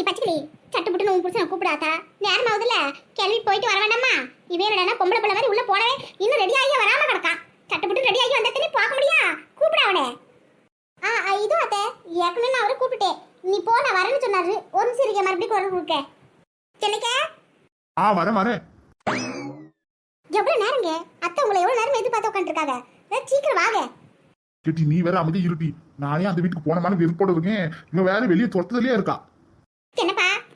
ஏய் பச்சைக்கிளி சட்டு புட்டு உன் புருஷனை கூப்பிடாதா? நேரம் ஆகுதுல்ல கிளம்பி போயிட்டு வர வேண்டாமா? இவன் என்னடா பொம்பளை பிள்ளை மாதிரி உள்ள போனவே இன்னும் ரெடி ஆகி வராம கிடக்கான். சட்டு புட்டு ரெடி ஆகி வந்தா பார்க்க முடியா? கூப்பிட அவனே. ஆ இது அத்தை. ஏற்கனவே நான் அவரை கூப்பிட்டேன். நீ போ நான் வரேன்னு சொன்னாரு. ஒரு நிமிஷம் இருக்க மறுபடியும் குரல் கொடுக்க. சென்னைக்கா? ஆ வரேன் வரேன். எவ்வளவு நேரங்க? அத்தை உங்களை எவ்வளவு நேரம் எதிர்பார்த்து உட்காந்துருக்காங்க சீக்கிரம் வாங்க. கேட்டி நீ வேற அமைதி இருட்டி நானே அந்த வீட்டுக்கு போனமான வெறுப்போட இருக்கேன். இவன் வேற வெளியே துரத்துதலே இருக்கா?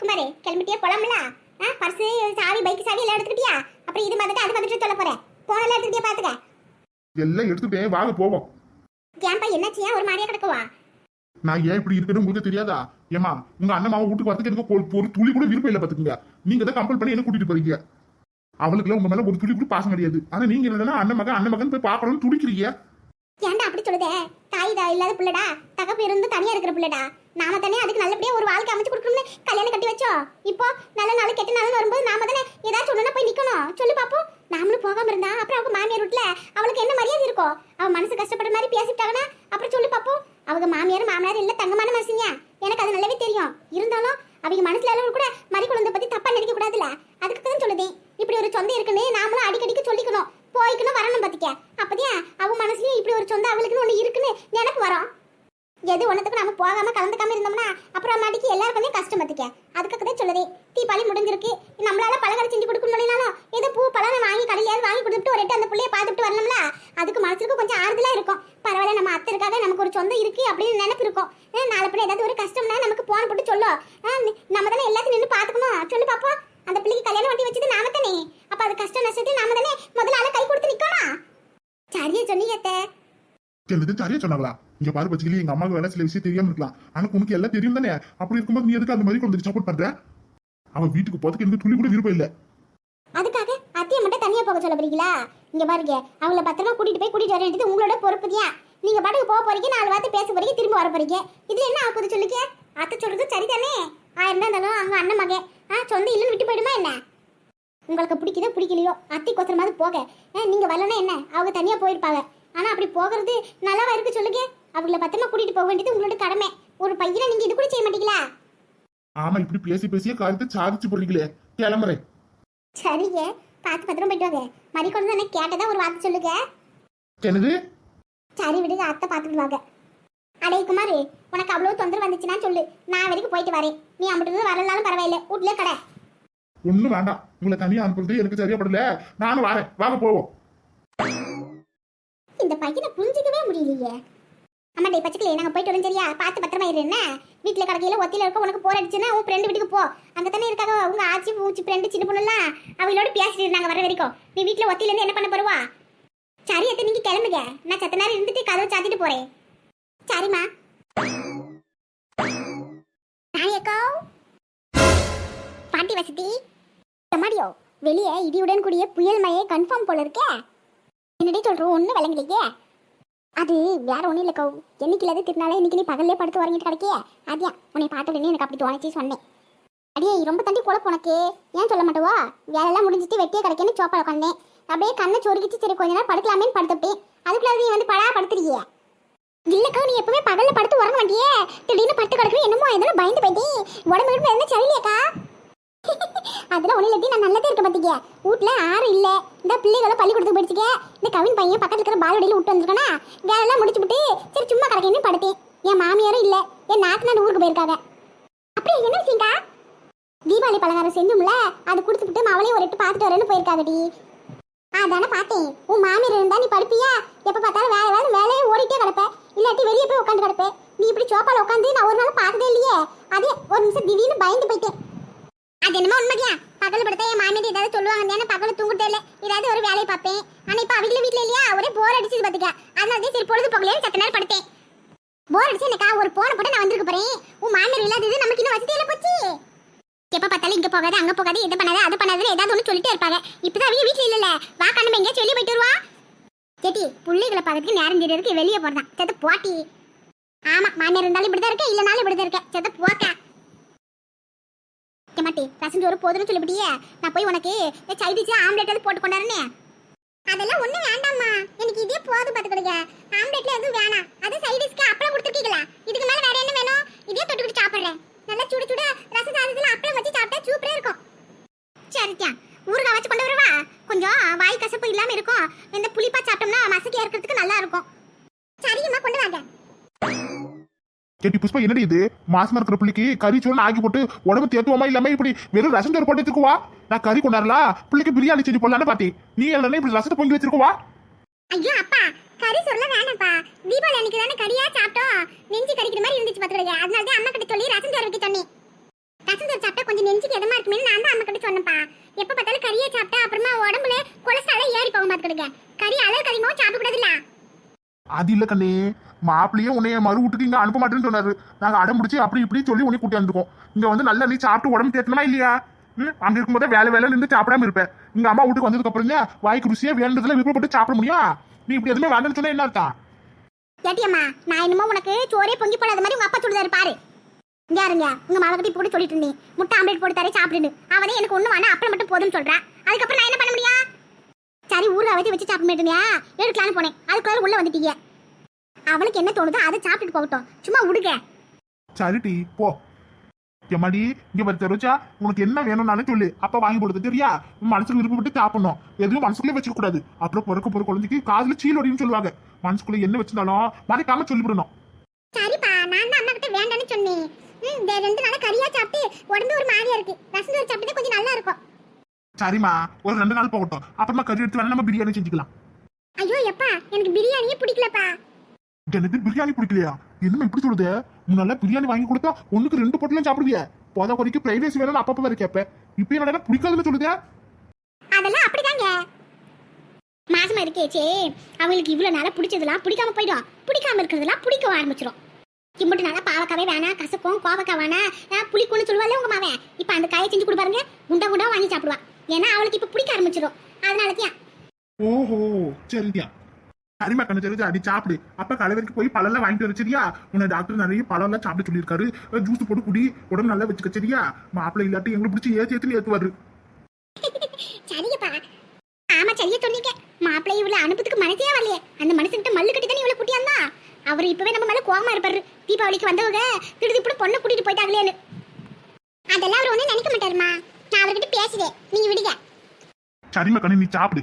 குமாரே கிளம்பிட்டியே? போலாம்ல. ஆ பர்ஸ் சாவி பைக் சாவி எல்லாம் எடுத்துக்கிட்டியா? அப்புறம் இது மாதிரி அது வந்துட்டு சொல்ல போறேன். போனெல்லாம் எடுத்துக்கிட்டியா பாத்துக்க எல்லாம் எடுத்துட்டேன் வாங்க போவோம். ஏன்பா என்னாச்சியா ஒரு மாதிரியா கிடக்குவா? நான் ஏன் இப்படி இருக்கேன்னு உங்களுக்கு தெரியாதா? ஏமா உங்க அண்ணன் மாமா வீட்டுக்கு வரதுக்கு எனக்கு ஒரு- துளி கூட விருப்பம் இல்லை பாத்துக்கங்க நீங்க தான் கம்பல் பண்ணி என்ன கூட்டிட்டு போறீங்க. அவளுக்குலாம் உங்க மேல ஒரு துளி கூட பாசம் கிடையாது. ஆனா நீங்க என்னன்னா அண்ணன் மகன் அண்ணன் மகன் போய் பார்க்கணும்னு துடிக்கிறீங்க. ஏன்டா அப்படி சொல்லுதே? தாய் தா இல்லாத புள்ளடா. தகப்பு இருந்து தனியா இருக்கிற புள்ளடா. நாம தானே அதுக்கு நல்லபடியா ஒரு வாழ்க்கை அமைச்சு கொடுக்கணும்னு கல்யாணம் கட்டி வச்சோம். இப்போ நல்ல நாள் கெட்ட நாள் வரும்போது நாம தானே ஏதாச்சும் ஒண்ணுனா போய் நிக்கணும். சொல்லு பாப்போம். நாமளும் போகாம இருந்தா அப்புறம் அவங்க மாமியார் வீட்டுல அவளுக்கு என்ன மரியாதை இருக்கும் அவ மனசு கஷ்டப்படுற மாதிரி பேசிட்டாங்கன்னா அப்புறம் சொல்லு பாப்போம். அவங்க மாமியார் மாமனார் இல்ல தங்கமான மனசுங்க எனக்கு அது நல்லாவே தெரியும். இருந்தாலும் அவங்க மனசுல அளவு கூட மறி குழந்தை பத்தி தப்பா நினைக்க கூடாதுல அதுக்கு தான் சொல்லுதேன் இப்படி ஒரு சொந்த இருக்குன்னு நாமளும் அடிக்கடிக்கு சொல்லிக்கணும். போய்க்கணும் வரணும் பார்த்துக்க அப்படியா அவன் மனசுலயும் இப்படி ஒரு சொந்தம் அவளுக்குன்னு ஒன்று இருக்குன்னு நினைப்பு வரும். எது ஒன்றத்துக்கு நம்ம போகாம கலந்துக்காம இருந்தோம்னா அப்புறம் மாட்டிக்கு எல்லாருக்குமே கஷ்டம் பார்த்துக்க அதுக்காக தான் சொல்லுதே தீபாவளி முடிஞ்சிருக்கு. நம்மளால பலகாரம் செஞ்சு கொடுக்க முடியலனாலும் ஏதோ பூ பழம் வாங்கி கடையிலாவது வாங்கி கொடுத்துட்டு ஒரு அந்த பிள்ளைய பார்த்துட்டு வரணும்ல? அதுக்கு மனசுக்கு கொஞ்சம் ஆறுதலாக இருக்கும். பரவாயில்ல நம்ம அத்தை இருக்காக நமக்கு ஒரு சொந்தம் இருக்கு அப்படின்னு நினைப்பு இருக்கும். அஹ் பிள்ளை ஏதாவது ஒரு கஷ்டம்னா நமக்கு போன் போட்டு சொல்லும் நம்ம தானே எல்லாத்தையும் நின்று பார்த்துக்கணும். சொல்லு பாப்போம். அந்த பிள்ளைக்கு கல்யாணம் வண்டி வச்சது நாம தானே. அப்ப அது கஷ்டம் நஷ்டத்தையும் நாம தானே முதல்ல ஆளை கை கொடுத்து நிக்கணும் சரியா சொன்னீங்க அத்தை. என்னது சரியா சொன்னாங்களா? இங்க பாரு பச்சிக்கலி எங்க அம்மாவுக்கு வேலை சில விஷயம் தெரியாம இருக்கலாம். ஆனா உனக்கு எல்லாம் தெரியும் தானே? அப்படி இருக்கும்போது நீ எதுக்கு அந்த மாதிரி கொண்டு சப்போர்ட் பண்ற? அவன் வீட்டுக்கு போறதுக்கு எனக்கு துளி கூட விருப்பம் இல்ல. அதுக்காக அத்தையை மட்டும் தனியா போக சொல்ல போறீங்களா? இங்க பாருங்க அவங்கள பத்திரமா கூட்டிட்டு போய் கூட்டிட்டு வர வேண்டியது உங்களோட பொறுப்புதியா நீங்க பாட்டுக்கு போக போறீங்க நாலு வார்த்தை பேச போறீங்க திரும்ப வர போறீங்க. இதுல என்ன ஆகுது சொல்லுங்க? அத்தை சொல்றது சரிதானே? ஆயிரம் தான் இருந்தாலும் அவங்க அண்ணன் மகன் ஆ சொந்த இல்லைன்னு விட்டு போயிடுமா என்ன? உங்களுக்கு பிடிக்குதோ பிடிக்கலையோ அத்தை கொசரமாவது போக நீங்க வரலன்னா என்ன? அவங்க தனியா போயிருப்பாங்க. ஆனா அப்படி போகிறது நல்லாவா இருக்கு சொல்லுங்க. அவங்கள பத்திரமா கூட்டிட்டு போக வேண்டியது உங்களோட கடமை. ஒரு பையனை நீங்க இது கூட செய்ய மாட்டீங்களா? ஆமா இப்படி பேசி பேசியே காரியத்தை சாதிச்சு போறீங்களே கிளம்புறேன். சரிங்க. பார்த்து பத்திரம் போயிட்டு வாங்க. மறிக்கொண்டு தானே கேட்டதா ஒரு வார்த்தை சொல்லுங்க. என்னது? சரி விடுங்க அத்தை பார்த்துட்டு வாங்க. அடே குமார் உனக்கு அவ்வளோ தொந்தரவு வந்துச்சுன்னா சொல்லு. நான் வரைக்கும் போயிட்டு வரேன். நீ அம்பிட்டு வரலனாலும் பரவாயில்ல. வீட்லயே கடை. ஒண்ணும் வேண்டாம். உங்களை தனியா அனுப்புறது எனக்கு சரியா படல. நானும் வரேன். வாங்க போவோம். இந்த பையனை புரிஞ்சிக்கவே முடியலையே. அம்மா டே பச்சைக்கிளே நாங்கள் போயிட்டு வரோம் சரியா? பார்த்து பத்திரமா இரு என்ன? வீட்டில் கடைக்கையில் ஒத்தியில் இருக்க உனக்கு போர் அடிச்சுன்னா உன் ஃப்ரெண்டு வீட்டுக்கு போ. அங்கே தானே இருக்காங்க உங்க ஆச்சி மூச்சு ஃப்ரெண்டு சின்ன பொண்ணுலாம் அவங்களோட பேசிட்டு இருந்தாங்க வர வரைக்கும். நீ வீட்டில் ஒத்தியிலேருந்து என்ன பண்ண போறவா? சரி அத்தை நீங்கள் கிளம்புங்க. நான் சத்த நேரம் இருந்துட்டு கதவை சாத்திட்டு போகிறேன் சரிம்மா. வெளியே இடியுடன் கூடிய புயல் மழையே கன்ஃபார்ம் போல இருக்கே. என்னடி சொல்றோம் ஒன்றும் விளங்கலையே. அது வேற ஒன்றும் இல்லை கவு என்னைக்கு இல்லாத திருநாளே இன்னைக்கு நீ பகல்லே படுத்து உறங்கிட்டு கிடக்கியே. அதையா உன்னை பார்த்த உடனே எனக்கு அப்படி தோணுச்சு சொன்னேன். அடியே ரொம்ப தண்டி குழப்பம் உனக்கு ஏன் சொல்ல மாட்டவா? வேலையெல்லாம் முடிஞ்சிட்டு வெட்டியே கிடைக்கன்னு சோப்பா உட்காந்தேன் அப்படியே கண்ணை சொருகிச்சு சரி கொஞ்ச நேரம் படுக்கலாமேன்னு படுத்துட்டேன் அதுக்குள்ள நீ வந்து படா படுத்துறியே. இல்லக்கா நீ எப்பவுமே பகல்ல படுத்து உறங்க மாட்டியே. திடீர்னு பட்டு கிடக்கு என்னமோ எதனா பயந்து போயிட்டேன் உடம்பு கிடம்பு எதுனா சரியில்லையாக்கா அதெல்லாம் ஒண்ணு இல்லாட்டி நான் நல்லதே இருக்க பாத்தீங்க. வீட்ல யாரும் இல்ல. இந்த பிள்ளைகளும் பள்ளிக்கூடத்துக்கு போயிடுச்சுக்க இந்த கவின் பையன் பக்கத்துல இருக்கிற பால்வடியில விட்டு வந்திருக்கானா? வேலையெல்லாம் முடிச்சு விட்டு சரி சும்மா கிடக்கேன்னு படுத்தேன். என் மாமியாரும் இல்ல. என் நாத்தனார் ஊருக்கு போயிருக்காங்க. அப்படியே என்ன விஷயங்கா தீபாவளி பலகாரம் செஞ்சோம்ல அது குடுத்து விட்டு அவளையும் ஒரு எட்டு பார்த்துட்டு வரேன்னு போயிருக்காதடி அதானே பார்த்தேன். உன் மாமியார் இருந்தா நீ படுப்பியா? எப்ப பார்த்தாலும் வேலை வேலை வேலையே ஓடிட்டே கிடப்ப. இல்லாட்டி வெளியே போய் உட்காந்து கிடப்ப. நீ இப்படி சோப்பால உட்காந்து நான் ஒரு நாள் பார்த்ததே இல்லையே. அதே ஒரு நிமிஷம் திடீர்னு பயந்து போயிட்டேன். அது என்னமோ உண்மையா பகல் படுத்தா என் மாமியார் ஏதாவது சொல்லுவாங்க ஏன்னா பகல் தூங்கிட்டே இல்லை ஏதாவது ஒரு வேலையை பார்ப்பேன். ஆனா இப்ப அவங்கள வீட்ல இல்லையா? ஒரே போர் அடிச்சது பாத்துக்க. அதனால தான் சரி பொழுது போகலையே சத்த நேரம் படுத்தேன். போர் அடிச்சு எனக்கா ஒரு போன போட்டு நான் வந்திருக்க போறேன். உன் மாமியார் இல்லாதது நமக்கு இன்னும் வசதி போச்சு. எப்ப பார்த்தாலும் இங்க போகாது அங்க போகாது இது பண்ணாது அது பண்ணாதுன்னு ஏதாவது ஒன்று சொல்லிட்டே இருப்பாங்க. இப்பதான் அவங்க வீட்ல இல்ல வா கண்ணு எங்கேயா சொல்லி போயிட்டு வருவா. கேட்டி பிள்ளைகளை பார்க்கறதுக்கு நேரம் தெரியறதுக்கு வெளியே போறதான் செத்த போட்டி. ஆமா மாமியார் இருந்தாலும் இப்படிதான் இருக்க இல்லைனாலும் இப்படிதான் இருக்க. செத்த போக்கா மாட்டி ரசம் சோறு போதும்னு சொல்லிவிட்டியே. நான் போய் உனக்கு சைடிச்சு ஆம்லெட் எது போட்டு கொண்டாருனே அதெல்லாம் ஒண்ணும் வேண்டாம்மா. எனக்கு இதே போதும் பார்த்துக்கிடுங்க ஆம்லெட்ல எதுவும் வேணாம். அது சைடிஸ்க்கு அப்பளம் கொடுத்துருக்கீங்களா? இதுக்கு மேலே வேற என்ன வேணும்? இதே தொட்டுக்கிட்டு சாப்பிட்றேன். நல்லா சுடு சுட ரச சாதத்தில் அப்பளம் வச்சு சாப்பிட்டா சூப்பராக இருக்கும். சரிக்கா ஊறுகாய் வச்சு கொண்டு வருவா? கொஞ்சம் வாய் கசப்பு இல்லாம இருக்கும். இந்த புளிப்பா சாப்பிட்டோம்னா மசக்கியா இருக்கிறதுக்கு நல்லா இருக்கும். கேட்டி புஷ்பா என்னடி இது? மாசமா இருக்கிற பிள்ளைக்கு கறி சோறு ஆக்கி போட்டு உடம்பு தேத்துவோமா இல்லாம இப்படி வெறும் ரசம் சோறு போட்டு வச்சிருக்குவா? நான் கறி கொண்டாடல? பிள்ளைக்கு பிரியாணி செஞ்சு போடலான்னு பாத்தி நீ என்ன இப்படி ரசத்தை பொங்கி வச்சிருக்குவா? ஐயோ அப்பா கறி சொல்ல வேணாம்ப்பா. தீபாவளி அன்னைக்கு தானே கறியா சாப்பிட்டோம். நெஞ்சு கறிக்கிற மாதிரி இருந்துச்சு பாத்துருங்க அதனால தான் அம்மா கிட்ட சொல்லி ரசம் சோறு வைக்க சொன்னேன். ரசம் சோறு சாப்பிட்டா கொஞ்சம் நெஞ்சுக்கு எதமா இருக்குமே நான் தான் அம்மா கிட்ட சொன்னேன்ப்பா. எப்ப பார்த்தாலும் கறியை சாப்பிட்டா அப்புறமா உடம்புல கொலஸ்ட்ரால் ஏறி போகும் பாத்துக்கிடுங்க கறி அளவுக்கு அதிகமாக சாப்பிட கூடாதுல்ல? அது இல்ல கண்ணே. மாப்பிள்ளையே உன்னைய மறு வீட்டுக்கு இங்க அனுப்ப மாட்டேன்னு சொன்னாரு. நாங்க அடம் பிடிச்சி அப்படி இப்படி சொல்லி உன்னை கூட்டி வந்துருக்கோம் இங்க வந்து நல்லா நீ சாப்பிட்டு உடம்பு தேத்தணுமா இல்லையா? ம், அங்க இருக்கும்போது வேலை வேலை நின்று சாப்பிடாம இருப்பேன் இங்க அம்மா வீட்டுக்கு வந்ததுக்கு அப்புறம் வாய்க்கு ருசியா வேண்டதுல விருப்பப்பட்டு சாப்பிட முடியும். நீ இப்படி எதுவுமே வேண்டாம்னு சொன்னா என்ன அர்த்தம்? ஏட்டியம்மா நான் என்னமோ உனக்கு சோறே பொங்கி போடாத மாதிரி உங்க அப்பா சொல்லுதாரு பாரு. இங்க இருங்க. உங்க மாவை கட்டி போட்டு சொல்லிட்டு இருந்தேன். முட்டை ஆம்லேட் போட்டு தரே சாப்பிடுன்னு. அவனே எனக்கு ஒண்ணு வேணா அப்பளம் மட்டும் போதும்னு சொல்றா. அதுக்கப்புறம் நான் என்ன பண்ண முடியா சரி ஊர்ல வச்சு வச்சு சாப்பிட மாட்டேனியா? எடுக்கலான்னு போனேன். அதுக்குள்ள உள்ள வந்துட்டீங்க. அவளுக்கு என்ன தோணுதோ அதை சாப்பிட்டுட்டு போகட்டும். சும்மா விடுங்க சரிடி போ. எம்மாடி இங்க பாரு தெரிச்சா உனக்கு என்ன வேணும்னாலும் சொல்லு. அப்ப வாங்கி கொடுத்து தெரியா? மனசுக்கு விருப்பப்பட்டு சாப்பிடணும். எதுவும் மனசுக்குள்ளே வச்சுக்க கூடாது அப்புறம் பிறக்க போற குழந்தைக்கு காதுல சீலோடின்னு சொல்லுவாங்க. மனசுக்குள்ள என்ன வச்சிருந்தாலும் மறைக்காம சொல்லிவிடணும். சரிப்பா நான் தான் அம்மா கிட்ட வேண்டாம்னு சொன்னேன். இந்த ரெண்டு நாளா கறியா சாப்பிட்டு உடம்பு ஒரு மாதிரியா இருக்கு. ரசம் சோறு சாப்பிட்டு கொஞ்சம் நல்லா இருக்கும். சரிம்மா ஒரு ரெண்டு நாள் போகட்டும். அப்புறமா கறி எடுத்து வேணா நம்ம பிரியாணி செஞ்சுக்கலாம். ஐயோ எப்பா எனக்கு பிரியாணியே பிடிக்கலப்பா. எனக்கு பிரியாணி பிடிக்கலையா என்னமா இப்படி சொல்லுது? முன்னால பிரியாணி வாங்கி கொடுத்தா ஒண்ணுக்கு ரெண்டு பொட்டலாம் சாப்பிடுவிய. போத குறைக்கு பிரைட் ரைஸ் வேணும்னு அப்பப்ப வேற கேட்பேன் இப்போ என்னடா பிடிக்காதுன்னு சொல்லுதே? அதெல்லாம் அப்படிதாங்க. மாசமா இருக்கேச்சே. அவங்களுக்கு இவ்வளவு நாளா பிடிச்சதெல்லாம் பிடிக்காம போயிடும். பிடிக்காம இருக்கிறதெல்லாம் பிடிக்க ஆரம்பிச்சிடும் இம்பட்டு நாளா பாவக்காவே வேணாம் கசக்கும் கோவக்காய் வேணாம் ஆஹ், புளிக்கும்னு சொல்லுவாள் உங்க மாவன். இப்ப அந்த காயை செஞ்சு கொடுப்பாருங்க குண்டா குண்டா வாங்கி சாப்பிடுவா ஏன்னா அவளுக்கு இப்ப பிடிக்க ஆரம்பிச்சிடும் அதனாலதான் ஓஹோ சரியா சரிம்மா கண்ணு தெரிஞ்சு அடி சாப்பிடு. அப்ப கடை வரைக்கும் போய் பழம்லாம் வாங்கிட்டு வர சரியா? உன்னை டாக்டர் நிறைய பழம்லாம் சாப்பிட சொல்லியிருக்காரு. ஜூஸ் போட்டு குடி உடம்பு நல்லா வச்சுக்க சரியா? மாப்பிள்ளை இல்லாட்டி எங்களை பிடிச்சி ஏத்தி ஏத்துன்னு ஏத்துவாரு. சரிங்கப்பா ஆமா சரியா சொன்னீங்க. மாப்பிள்ளை இவ்வளவு அனுப்பத்துக்கு மனசே வரலையே. அந்த மனுஷன்கிட்ட மல்லு கட்டி தானே இவ்வளவு குட்டியாந்தா அவர் இப்பவே நம்ம மேல கோவமா இருப்பாரு. தீபாவளிக்கு வந்தவங்க திடுதி இப்படி பொண்ணை கூட்டிட்டு போயிட்டாங்களேன்னு. அதெல்லாம் அவர் ஒண்ணும் நினைக்க மாட்டாருமா. நான் அவர்கிட்ட பேசுறேன் நீங்க விடுங்க. சரிம்மா கண்ணு நீ சாப்பிடு.